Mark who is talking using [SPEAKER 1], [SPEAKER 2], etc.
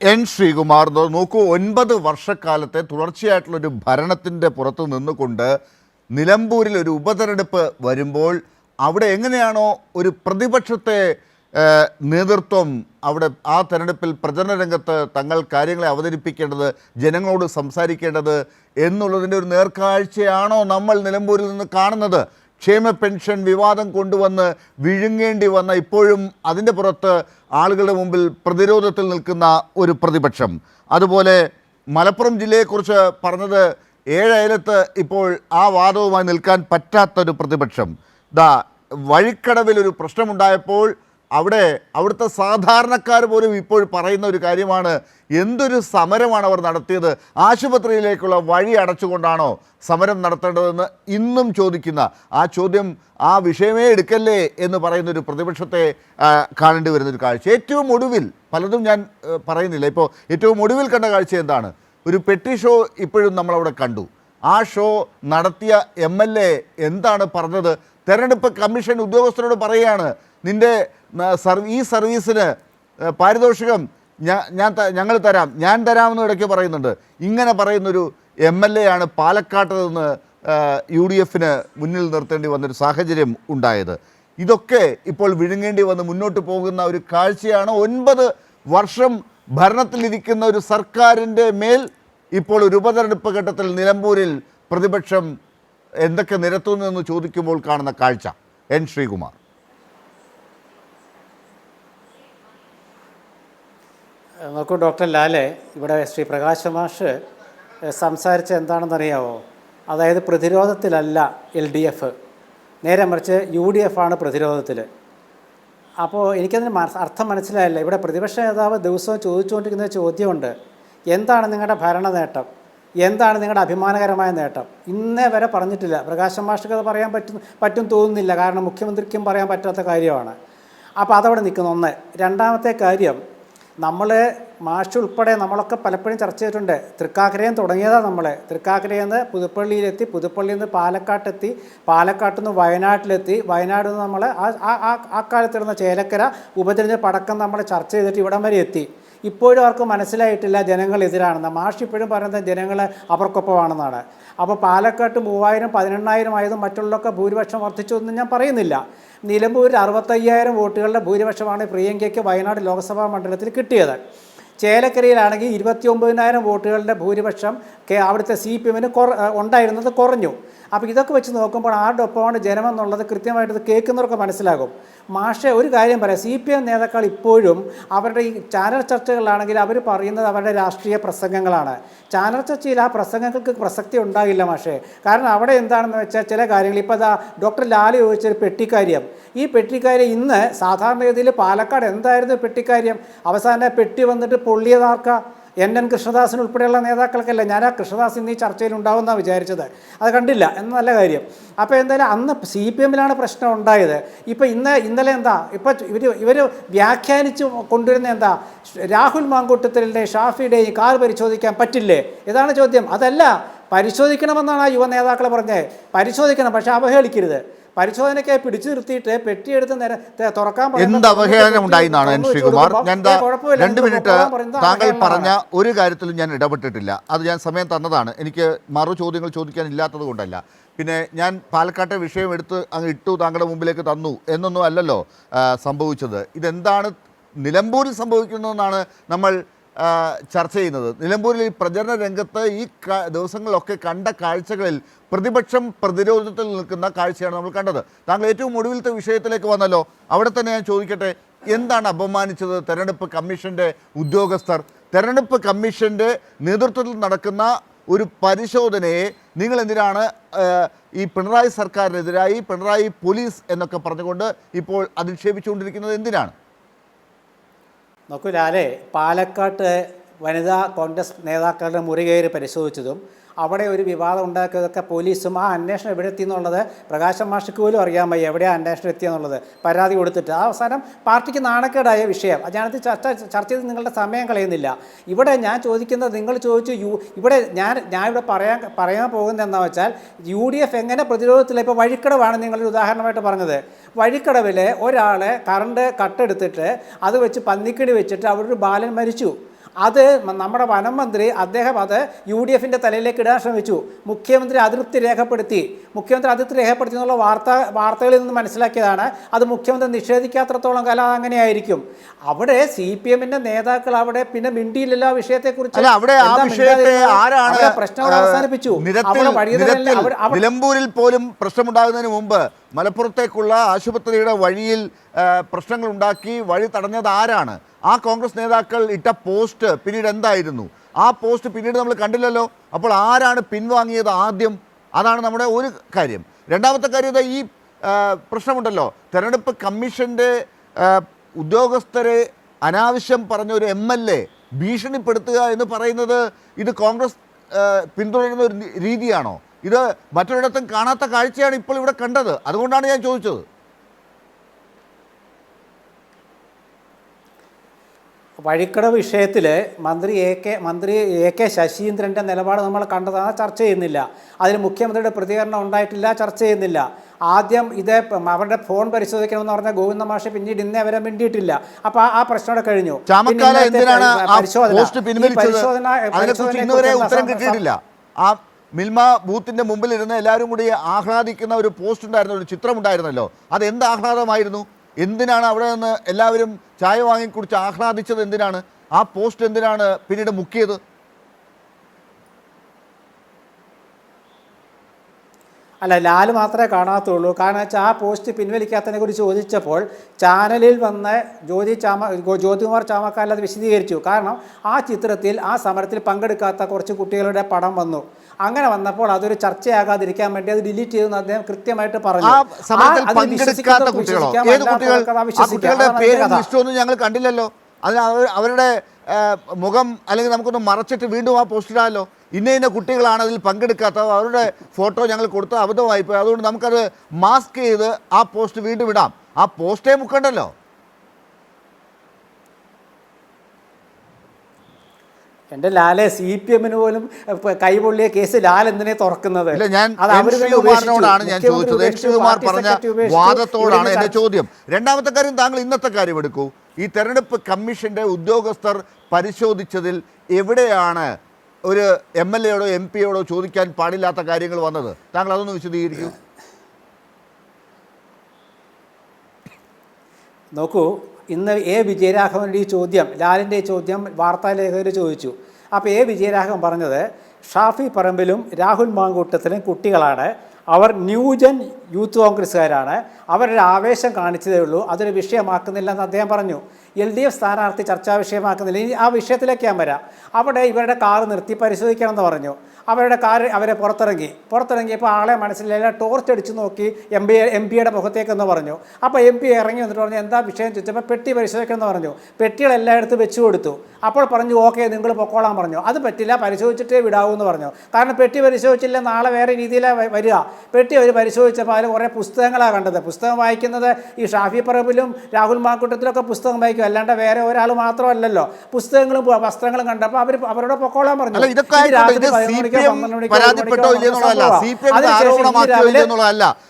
[SPEAKER 1] N Sreekumar നോക്കൂ ഒൻപത് വർഷക്കാലത്തെ തുടർച്ചയായിട്ടുള്ളൊരു ഭരണത്തിന്റെ പുറത്ത് നിന്നുകൊണ്ട് നിലമ്പൂരിൽ ഒരു ഉപതെരഞ്ഞെടുപ്പ് വരുമ്പോൾ അവിടെ എങ്ങനെയാണോ ഒരു പ്രതിപക്ഷത്തെ നേതൃത്വം അവിടെ ആ തെരഞ്ഞെടുപ്പിൽ പ്രചരണ രംഗത്ത് തങ്ങൾ കാര്യങ്ങളെ അവതരിപ്പിക്കേണ്ടത് ജനങ്ങളോട് സംസാരിക്കേണ്ടത് എന്നുള്ളതിന്റെ ഒരു നേർക്കാഴ്ചയാണോ നമ്മൾ നിലമ്പൂരിൽ നിന്ന് കാണുന്നത്? ക്ഷേമ പെൻഷൻ വിവാദം കൊണ്ടുവന്ന് വിഴുങ്ങേണ്ടി വന്ന ഇപ്പോഴും അതിന്റെ പുറത്ത് ആളുകളുടെ മുമ്പിൽ പ്രതിരോധത്തിൽ നിൽക്കുന്ന ഒരു പ്രതിപക്ഷം. അതുപോലെ മലപ്പുറം ജില്ലയെക്കുറിച്ച് പറഞ്ഞത് ഏഴയലത്ത് ഇപ്പോൾ ആ വാദവുമായി നിൽക്കാൻ പറ്റാത്തൊരു പ്രതിപക്ഷം. ദാ വഴിക്കടവിൽ ഒരു പ്രശ്നമുണ്ടായപ്പോൾ അവിടെ അവിടുത്തെ സാധാരണക്കാർ പോലും ഇപ്പോൾ പറയുന്ന ഒരു കാര്യമാണ്. എന്തൊരു സമരമാണ് അവർ നടത്തിയത്? ആശുപത്രിയിലേക്കുള്ള വഴി അടച്ചുകൊണ്ടാണോ സമരം നടത്തേണ്ടതെന്ന് ഇന്നും ചോദിക്കുന്ന ആ ചോദ്യം ആ വിഷയമേ എടുക്കല്ലേ എന്ന് പറയുന്ന ഒരു പ്രതിപക്ഷത്തെ കാണേണ്ടി വരുന്ന ഒരു കാഴ്ച. ഏറ്റവും ഒടുവിൽ പലതും ഞാൻ പറയുന്നില്ല. ഇപ്പോൾ ഏറ്റവും ഒടുവിൽ കണ്ട കാഴ്ച എന്താണ്? ഒരു പെട്ടി ഷോ ഇപ്പോഴും നമ്മളവിടെ കണ്ടു. ആ ഷോ നടത്തിയ എ എന്താണ് പറഞ്ഞത്? തെരഞ്ഞെടുപ്പ് കമ്മീഷൻ ഉദ്യോഗസ്ഥരോട് പറയുകയാണ്. നിന്റെ ഈ സർവീസിന് പാരിതോഷികം ഞാൻ ഞങ്ങൾ തരാം. ഞാൻ തരാമെന്ന് ഇടയ്ക്ക് പറയുന്നുണ്ട്. ഇങ്ങനെ പറയുന്നൊരു എം എൽ എ ആണ് പാലക്കാട്ട് നിന്ന് യു ഡി എഫിന് മുന്നിൽ നിർത്തേണ്ടി വന്നൊരു സാഹചര്യം ഉണ്ടായത്. ഇതൊക്കെ ഇപ്പോൾ വിഴുങ്ങേണ്ടി വന്ന് മുന്നോട്ട് പോകുന്ന ഒരു കാഴ്ചയാണ്. ഒൻപത് വർഷം ഭരണത്തിലിരിക്കുന്ന ഒരു സർക്കാരിന്റെ മേൽ ഇപ്പോൾ ഒരു ഉപതെരഞ്ഞെടുപ്പ് ഘട്ടത്തിൽ നിലമ്പൂരിൽ പ്രതിപക്ഷം എന്തൊക്കെ നിരത്തുന്നു എന്ന് ചോദിക്കുമ്പോൾ കാണുന്ന കാഴ്ച. എൻ ശ്രീകുമാർ.
[SPEAKER 2] നോക്കൂ ഡോക്ടർ ലാലെ ഇവിടെ ശ്രീ പ്രകാശ് മാഷ് സംസാരിച്ച എന്താണെന്നറിയാവോ? അതായത് പ്രതിരോധത്തിലല്ല എൽ ഡി എഫ്. നേരെ മറിച്ച് യു ഡി എഫ് ആണ് പ്രതിരോധത്തിൽ അപ്പോൾ എനിക്കതിന് അർത്ഥം മനസ്സിലായില്ല. ഇവിടെ പ്രതിപക്ഷ നേതാവ് ദിവസവും ചോദിച്ചുകൊണ്ടിരിക്കുന്ന ചോദ്യമുണ്ട്. എന്താണ് നിങ്ങളുടെ ഭരണ നേട്ടം എന്താണ് നിങ്ങളുടെ അഭിമാനകരമായ നേട്ടം? ഇന്നേ വരെ പറഞ്ഞിട്ടില്ല. പ്രകാശം മാഷ്ക്ക് അത് പറയാൻ പറ്റും പറ്റും തോന്നുന്നില്ല. കാരണം മുഖ്യമന്ത്രിക്കും പറയാൻ പറ്റാത്ത കാര്യമാണ്. അപ്പോൾ അതവിടെ നിൽക്കുന്നു. ഒന്ന്. രണ്ടാമത്തെ കാര്യം നമ്മൾ മാഷ് ഉൾപ്പെടെ നമ്മളൊക്കെ പലപ്പോഴും ചർച്ച ചെയ്തിട്ടുണ്ട്. തൃക്കാക്കരയിൽ തുടങ്ങിയതാണ് നമ്മൾ തൃക്കാക്കരയിൽ നിന്ന് പുതുപ്പള്ളിയിലെത്തി പുതുപ്പള്ളിയിൽ നിന്ന് പാലക്കാട്ടെത്തി പാലക്കാട്ടിൽ നിന്ന് വയനാട്ടിലെത്തി. വയനാട് നിന്ന് നമ്മൾ ആ ആ- ആ കാലത്തിരുന്ന ചേലക്കര ഉപതിരഞ്ഞ പടക്കം നമ്മൾ ചർച്ച ചെയ്തിട്ട് ഇവിടം വരെ എത്തി. ഇപ്പോഴും അവർക്ക് മനസ്സിലായിട്ടില്ല ജനങ്ങൾ എതിരാണെന്ന്. മാഷ് ഇപ്പോഴും പറയുന്നത് ജനങ്ങൾ അവർക്കൊപ്പമാണെന്നാണ്. അപ്പോൾ പാലക്കാട്ട് മൂവായിരം പതിനെണ്ണായിരം ആയതും മറ്റുള്ളതൊക്കെ ഭൂരിപക്ഷം വർദ്ധിച്ചു എന്ന് ഞാൻ പറയുന്നില്ല. നിലമ്പൂരിൽ അറുപത്തയ്യായിരം വോട്ടുകളുടെ ഭൂരിപക്ഷമാണ് പ്രിയങ്കയ്ക്ക് വയനാട് ലോക്സഭാ മണ്ഡലത്തിൽ കിട്ടിയത്. ചേലക്കരയിലാണെങ്കിൽ ഇരുപത്തി ഒമ്പതിനായിരം വോട്ടുകളുടെ ഭൂരിപക്ഷം അവിടുത്തെ സി പി എമ്മിന് കുറ ഉണ്ടായിരുന്നത് കുറഞ്ഞു. അപ്പോൾ ഇതൊക്കെ വെച്ച് നോക്കുമ്പോൾ ആരുടെ ഒപ്പമാണ് ജനമെന്നുള്ളത് കൃത്യമായിട്ട് കേൾക്കുന്നവർക്ക് മനസ്സിലാകും. മാഷെ ഒരു കാര്യം പറയാം. സി പി എം നേതാക്കൾ ഇപ്പോഴും അവരുടെ ഈ ചാനൽ ചർച്ചകളിലാണെങ്കിൽ അവർ പറയുന്നത് അവരുടെ രാഷ്ട്രീയ പ്രസംഗങ്ങളാണ്. ചാനൽ ചർച്ചയിൽ ആ പ്രസംഗങ്ങൾക്ക് പ്രസക്തി ഉണ്ടാകില്ല മാഷെ. കാരണം അവിടെ എന്താണെന്ന് വെച്ചാൽ ചില കാര്യങ്ങൾ ഇപ്പോൾ അതാ ഡോക്ടർ ലാൽ ചോദിച്ചൊരു പെട്ടിക്കാര്യം. ഈ പെട്ടിക്കാര്യം ഇന്ന് സാധാരണഗതിയിൽ പാലക്കാട് എന്തായിരുന്നു പെട്ടിക്കാര്യം? അവസാന പെട്ടി വന്നിട്ട് പൊള്ളിയതാർക്ക എൻ എൻ കൃഷ്ണദാസൻ ഉൾപ്പെടെയുള്ള നേതാക്കൾക്കല്ല ഞാൻ ആ കൃഷ്ണദാസ് ഇന്ന് ഈ ചർച്ചയിൽ ഉണ്ടാവുമെന്നാണ് വിചാരിച്ചത്. അത് കണ്ടില്ല. എന്ന നല്ല കാര്യം. അപ്പോൾ എന്തായാലും അന്ന് സി പി എമ്മിലാണ് പ്രശ്നം ഉണ്ടായത്. ഇപ്പോൾ ഇന്ന് ഇന്നലെ എന്താ? ഇപ്പോൾ ഇവർ ഇവർ വ്യാഖ്യാനിച്ച് കൊണ്ടുവരുന്ന എന്താ? രാഹുൽ മാങ്കൂട്ടത്തിലെ ഷാഫിയുടെയും കാർ പരിശോധിക്കാൻ പറ്റില്ലേ? ഇതാണ് ചോദ്യം. അതല്ല പരിശോധിക്കണമെന്നാണ് ആ യുവ നേതാക്കൾ പറഞ്ഞത്. പരിശോധിക്കണം പക്ഷേ അവഹേളിക്കരുത്. പരിശോധനയ്ക്കായി പിടിച്ചു നിർത്തിയിട്ട് പെട്ടിയെടുത്ത് നേരെ തുറക്കാൻ
[SPEAKER 1] എന്ത് അവഹേളനം ഉണ്ടായിന്നാണ് എൻ ശ്രീകുമാർ ഞാൻ രണ്ട് മിനിറ്റ് താങ്കൾ പറഞ്ഞ ഒരു കാര്യത്തിലും ഞാൻ ഇടപെട്ടിട്ടില്ല. അത് ഞാൻ സമയം തന്നതാണ്. എനിക്ക് മറു ചോദ്യങ്ങൾ ചോദിക്കാൻ ഇല്ലാത്തത് കൊണ്ടല്ല. പിന്നെ ഞാൻ പാലക്കാട്ടെ വിഷയം എടുത്ത് അങ്ങ് ഇട്ടു താങ്കളുടെ മുമ്പിലേക്ക് തന്നു എന്നൊന്നും അല്ലല്ലോ സംഭവിച്ചത്. ഇതെന്താണ് നിലമ്പൂരിൽ സംഭവിക്കുന്നതെന്നാണ് നമ്മൾ ചർച്ച ചെയ്യുന്നത്. നിലമ്പൂരിൽ ഈ പ്രചരണ രംഗത്ത് ഈ ദിവസങ്ങളിലൊക്കെ കണ്ട കാഴ്ചകളിൽ പ്രതിപക്ഷം പ്രതിരോധത്തിൽ നിൽക്കുന്ന കാഴ്ചയാണ് നമ്മൾ കണ്ടത്. താങ്കൾ ഏറ്റവും ഒടുവിലത്തെ വിഷയത്തിലേക്ക് വന്നല്ലോ. അവിടെ തന്നെ ഞാൻ ചോദിക്കട്ടെ എന്താണ് അപമാനിച്ചത് തെരഞ്ഞെടുപ്പ് കമ്മീഷന്റെ ഉദ്യോഗസ്ഥർ? തെരഞ്ഞെടുപ്പ് കമ്മീഷന്റെ നേതൃത്വത്തിൽ നടക്കുന്ന ഒരു പരിശോധനയെ നിങ്ങൾ എന്തിനാണ് ഈ പിണറായി സർക്കാരിനെതിരായി പിണറായി പോലീസ് എന്നൊക്കെ പറഞ്ഞുകൊണ്ട് ഇപ്പോൾ അധിക്ഷേപിച്ചുകൊണ്ടിരിക്കുന്നത് എന്തിനാണ്?
[SPEAKER 2] നോക്കൂ ലാലേ പാലക്കാട്ട് വനിതാ കോൺഗ്രസ് നേതാക്കളുടെ മുറികയറി പരിശോധിച്ചതും അവിടെ ഒരു വിവാദം ഉണ്ടാക്കിയതൊക്കെ പോലീസും ആ അന്വേഷണം എവിടെ എത്തി എന്നുള്ളത് പ്രകാശം മാഷിക്ക് പോലും അറിയാൻ വയ്യ എവിടെയാണ് അന്വേഷണം എത്തിയെന്നുള്ളത് പരാതി കൊടുത്തിട്ട്. ആ അവസാനം പാർട്ടിക്ക് നാണക്കേടായ വിഷയം. ഞാനത് ചർച്ച ചർച്ച ചെയ്ത് നിങ്ങളുടെ സമയം കളയുന്നില്ല. ഇവിടെ ഞാൻ ചോദിക്കുന്നത് നിങ്ങൾ ചോദിച്ചു യു ഇവിടെ ഞാൻ ഞാൻ ഇവിടെ പറയാൻ പറയാൻ പോകുന്നത് എന്താ വെച്ചാൽ യു ഡി എഫ് എങ്ങനെ പ്രതിരോധത്തില്ല ഇപ്പോൾ വഴിക്കടവാണ് നിങ്ങളൊരു ഉദാഹരണമായിട്ട് പറഞ്ഞത്. വഴിക്കടവിൽ ഒരാൾ കറണ്ട് കട്ടെടുത്തിട്ട് അത് വെച്ച് പന്നിക്കടി വെച്ചിട്ട് അവിടെ ഒരു ബാലൻ മരിച്ചു. അത് നമ്മുടെ വനം മന്ത്രി അദ്ദേഹം അത് യു ഡി എഫിന്റെ തലയിലേക്ക് ഇടാൻ ശ്രമിച്ചു. മുഖ്യമന്ത്രി അതൃപ്തി രേഖപ്പെടുത്തി. മുഖ്യമന്ത്രി അതിർത്തി രേഖപ്പെടുത്തി എന്നുള്ള വാർത്ത വാർത്തകളിൽ നിന്ന് മനസ്സിലാക്കിയതാണ്. അത് മുഖ്യമന്ത്രി നിഷേധിക്കാത്രത്തോളം കാലം അങ്ങനെയായിരിക്കും അവിടെ സി പി എമ്മിന്റെ നേതാക്കൾ അവിടെ പിന്നെ മിണ്ടിയില്ലല്ലോ ആ വിഷയത്തെക്കുറിച്ച്.
[SPEAKER 1] അല്ല അവിടെ വിഷയത്തെ
[SPEAKER 2] അവസാനിപ്പിച്ചു.
[SPEAKER 1] നിലമ്പൂരിൽ പോലും പ്രശ്നമുണ്ടാകുന്നതിന് മുമ്പ് മലപ്പുറത്തേക്കുള്ള ആശുപത്രിയുടെ വഴിയിൽ പ്രശ്നങ്ങൾ ഉണ്ടാക്കി വഴി തടഞ്ഞത് ആരാണ്? ആ കോൺഗ്രസ് നേതാക്കൾ ഇട്ട പോസ്റ്റ് പിന്നീട് എന്തായിരുന്നു? ആ പോസ്റ്റ് പിന്നീട് നമ്മൾ കണ്ടില്ലല്ലോ. അപ്പോൾ ആരാണ് പിൻവാങ്ങിയത് ആദ്യം? അതാണ് നമ്മുടെ ഒരു കാര്യം. രണ്ടാമത്തെ കാര്യം ഈ പ്രശ്നമുണ്ടല്ലോ. തെരഞ്ഞെടുപ്പ് കമ്മീഷന്റെ ഉദ്യോഗസ്ഥരെ അനാവശ്യം പറഞ്ഞ ഒരു എം എൽ എ ഭീഷണിപ്പെടുത്തുക എന്ന് പറയുന്നത് ഇത് കോൺഗ്രസ് പിന്തുടരുന്ന ഒരു രീതിയാണോ? ഇത് മറ്റൊരിടത്തും കാണാത്ത കാഴ്ചയാണ് ഇപ്പോൾ ഇവിടെ കണ്ടത്. അതുകൊണ്ടാണ് ഞാൻ ചോദിച്ചത്.
[SPEAKER 2] വഴിക്കട വിഷയത്തിൽ മന്ത്രി എ കെ മന്ത്രി എ കെ ശശീന്ദ്രന്റെ നിലപാട് നമ്മൾ കണ്ടതാണ് ചർച്ച ചെയ്യുന്നില്ല. അതിന് മുഖ്യമന്ത്രിയുടെ പ്രതികരണം ഉണ്ടായിട്ടില്ല ചർച്ച ചെയ്യുന്നില്ല. ആദ്യം ഇത് അവരുടെ ഫോൺ പരിശോധിക്കണമെന്ന് പറഞ്ഞ ഗോവിന്ദ മാഷ് പിന്നീട് ഇന്നേ വരെ മിണ്ടിയിട്ടില്ല. അപ്പോൾ ആ പ്രശ്നം അവിടെ കഴിഞ്ഞു പരിശോധന.
[SPEAKER 1] മിൽമ ബൂത്തിന്റെ മുമ്പിൽ ഇരുന്ന് എല്ലാവരും കൂടി ആഹ്ലാദിക്കുന്ന ഒരു പോസ്റ്റ് ഉണ്ടായിരുന്നു ഒരു ചിത്രം ഉണ്ടായിരുന്നല്ലോ. അത് എന്ത് ആഹ്ലാദമായിരുന്നു? എന്തിനാണ് അവിടെ നിന്ന് എല്ലാവരും ചായ വാങ്ങി കുടിച്ച് ആഹ്ലാദിച്ചത് എന്തിനാണ്? ആ പോസ്റ്റ് എന്തിനാണ് പിന്നീട് മുക്കിയത്?
[SPEAKER 2] അല്ല ലാൽ മാത്രമേ കാണാത്തുള്ളൂ. കാരണം വെച്ചാൽ ആ പോസ്റ്റ് പിൻവലിക്കാത്തതിനെ കുറിച്ച് ചോദിച്ചപ്പോൾ ചാനലിൽ വന്ന് ജ്യോതി ചാമ ജ്യോതികുമാർ ചാമക്കാല അത് വിശദീകരിച്ചു. കാരണം ആ ചിത്രത്തിൽ ആ സമരത്തിൽ പങ്കെടുക്കാത്ത കുറച്ച് കുട്ടികളുടെ പടം വന്നു. അങ്ങനെ വന്നപ്പോൾ അതൊരു ചർച്ചയാകാതിരിക്കാൻ വേണ്ടി അത് ഡിലീറ്റ് ചെയ്തെന്ന് അദ്ദേഹം കൃത്യമായിട്ട് പറഞ്ഞു.
[SPEAKER 1] ഞങ്ങൾ കണ്ടില്ലല്ലോ. അതിന് അവരുടെ മുഖം അല്ലെങ്കിൽ നമുക്കൊന്ന് മറച്ചിട്ട് വീണ്ടും ആ പോസ്റ്റിടാമല്ലോ ഇന്ന ഇന്ന കുട്ടികളാണ് അതിൽ പങ്കെടുക്കാത്തത്. അവരുടെ ഫോട്ടോ ഞങ്ങൾ കൊടുത്ത അബദ്ധമായി പോയി അതുകൊണ്ട് നമുക്കത് മാസ്ക് ചെയ്ത് ആ പോസ്റ്റ് വീണ്ടും ഇടാം. ആ പോസ്റ്റേ മുക്കണ്ടല്ലോ.
[SPEAKER 2] എന്റെ ലാലെ സി പി എമ്മിന് പോലും കൈപൊള്ളിയ കേസ് ലാൽ എന്തിനെ തുറക്കുന്നത്?
[SPEAKER 1] ഇല്ല ഞാൻ ചോദിച്ചത്. പറഞ്ഞ. വാദത്തോടാണ്
[SPEAKER 2] എന്റെ
[SPEAKER 1] ചോദ്യം. രണ്ടാമത്തെ കാര്യം താങ്കൾ ഇന്നത്തെ കാര്യം എടുക്കൂ. ഈ തെരഞ്ഞെടുപ്പ് കമ്മീഷന്റെ ഉദ്യോഗസ്ഥർ പരിശോധിച്ചതിൽ എവിടെയാണ് ഒരു എം എൽ എയോടോ എം പിയോടോ ചോദിക്കാൻ പാടില്ലാത്ത കാര്യങ്ങൾ വന്നത്? താങ്കൾ അതൊന്ന് വിശദീകരിക്കൂ.
[SPEAKER 2] നോക്കൂ ഇന്ന് എ വിജയരാഘവന്റെ ഈ ചോദ്യം ലാലിന്റെ ചോദ്യം വാർത്താലേഖകർ ചോദിച്ചു. അപ്പോൾ എ വിജയരാഘവൻ പറഞ്ഞത് ഷാഫി പറമ്പിലും രാഹുൽ മാങ്കൂട്ടത്തിലും കുട്ടികളാണ്. അവർ ന്യൂജൻ യൂത്ത് കോൺഗ്രസ്സുകാരാണ്. അവരുടെ ആവേശം കാണിച്ചതേ ഉള്ളൂ. അതൊരു വിഷയമാക്കുന്നില്ല എന്ന് അദ്ദേഹം പറഞ്ഞു. എൽ ഡി എഫ് സ്ഥാനാർത്ഥി ചർച്ചാ വിഷയമാക്കുന്നില്ല. ഇനി ആ വിഷയത്തിലേക്ക് ഞാൻ വരാം. അവിടെ ഇവരുടെ കാർ നിർത്തി പരിശോധിക്കണമെന്ന് പറഞ്ഞു. അവരുടെ കാർ അവരെ പുറത്തിറങ്ങി. പുറത്തിറങ്ങിയപ്പോൾ ആളെ മനസ്സിലായില്ല ടോർച്ച് അടിച്ച് നോക്കി എം പി എം പിയുടെ മുഖത്തേക്കെന്ന് പറഞ്ഞു. അപ്പോൾ എം പി ഇറങ്ങി വന്നിട്ട് പറഞ്ഞു എന്താ വിഷയം? ചോദിച്ചപ്പോൾ പെട്ടി പരിശോധിക്കണമെന്ന് പറഞ്ഞു. പെട്ടികൾ എല്ലായിടത്തും വെച്ച് കൊടുത്തു. അപ്പോൾ പറഞ്ഞു ഓക്കെ നിങ്ങൾ പൊക്കോളാൻ പറഞ്ഞു. അത് പറ്റില്ല പരിശോധിച്ചിട്ടേ വിടാവൂ എന്ന് പറഞ്ഞു. കാരണം പെട്ടി പരിശോധിച്ചില്ല നാളെ വേറെ രീതിയിലാണ് വരിക. പെട്ടി അവർ പരിശോധിച്ചപ്പോൾ അതിൽ കുറേ പുസ്തകങ്ങളാണ് കണ്ടത്. പുസ്തകം വായിക്കുന്നത് ഈ ഷാഫി പറമ്പിലും രാഹുൽ മാക്കൂട്ടത്തിലൊക്കെ പുസ്തകം വായിക്കും. അല്ലാണ്ട് വേറെ ഒരാൾ മാത്രമല്ലല്ലോ. പുസ്തകങ്ങളും വസ്ത്രങ്ങളും കണ്ടപ്പോൾ അവർ അവരുടെ പൊക്കോളാൻ പറഞ്ഞു. രാത്രി പതിനൊന്ന് മണിക്കോ
[SPEAKER 1] പി എം പരാതിപ്പെട്ടോ ഇല്ലെന്നുള്ളതല്ല. സി പി എം ആരോപണമാക്കിയോ ഇല്ലെന്നുള്ളതല്ല.